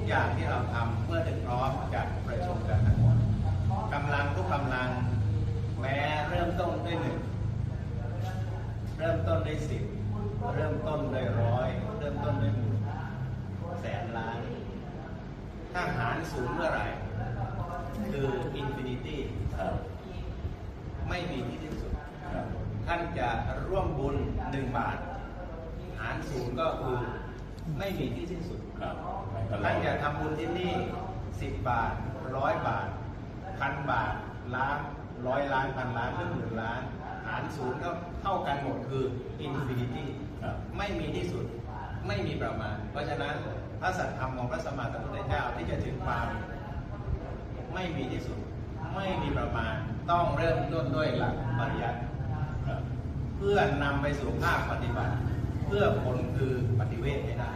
กอย่างที่เราทำเมื่อถึงพร้อมจะประชุมกันทั้งหมดกำลังทุกกำลังแม้เริ่มต้นด้วยหนึ่งเริ่มต้นด้วยสิบเริ่มต้นด้วยร้อยเริ่มต้นด้วยหมื่นแสนล้าน ถ้าหารศูนย์เมื่อไหร่ คืออินฟินิตี้ไม่มีที่สิ้นสุด ท่านจะร่วมบุญหนึ่งบาท หารศูนย์ก็คือ ไม่มีที่สิ้นสุดครับไปตลอท่านดจะทำบุญที่นี่สิบบาทร้อยบาทพันบาทล้านร้อยล้านพันล้านหรือหมื่นล้านหารศูนย์ก็เท่ากันหมดคืออินฟินิตี้ครับไม่มีที่สุดไม่มีประมาณ เพราะฉะนั้นพระสัทธรรมของพระสมมาสัมพุทธเจ้าที่จะถึงความไม่มีที่สุด ไม่มีประมาณต้องเริ่มต้นด้วยหลักปริยัติครับเพื่อนำไปสู่ภาคปฏิบัติ เพื่อผลคือปฏิเวทให้ได้